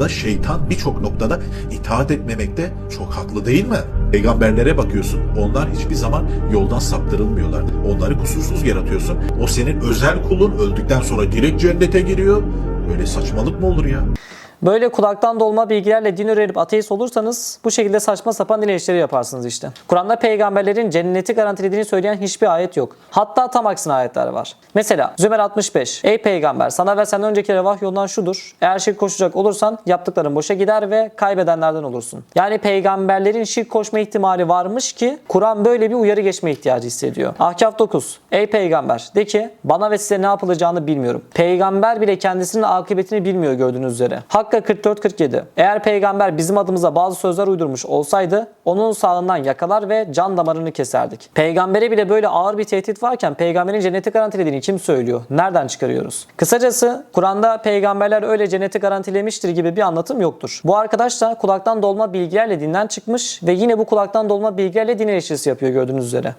aslında şeytan birçok noktada itaat etmemekte çok haklı değil mi? Peygamberlere bakıyorsun. Onlar hiçbir zaman yoldan saptırılmıyorlar. Onları kusursuz yaratıyorsun. O senin özel kulun öldükten sonra direkt cennete giriyor. Böyle saçmalık mı olur ya? Böyle kulaktan dolma bilgilerle din öğrenip ateist olursanız bu şekilde saçma sapan din yaparsınız işte. Kur'an'da peygamberlerin cenneti garantilediğini söyleyen hiçbir ayet yok. Hatta tam aksine ayetler var. Mesela Zümer 65. Ey peygamber sana ve senden öncekilere vahyolunan şudur. Eğer şirk koşacak olursan yaptıkların boşa gider ve kaybedenlerden olursun. Yani peygamberlerin şirk koşma ihtimali varmış ki Kur'an böyle bir uyarı geçme ihtiyacı hissediyor. Ahkaf 9. Ey peygamber de ki bana ve size ne yapılacağını bilmiyorum. Peygamber bile kendisinin akıbetini bilmiyor gördüğünüz üzere. Hakka 44-47. Eğer peygamber bizim adımıza bazı sözler uydurmuş olsaydı onun sağından yakalar ve can damarını keserdik. Peygambere bile böyle ağır bir tehdit varken peygamberin cenneti garantilediğini kim söylüyor? Nereden çıkarıyoruz? Kısacası Kur'an'da peygamberler öyle cenneti garantilemiştir gibi bir anlatım yoktur. Bu arkadaş da kulaktan dolma bilgilerle dinden çıkmış ve yine bu kulaktan dolma bilgilerle din eleştirisi yapıyor gördüğünüz üzere.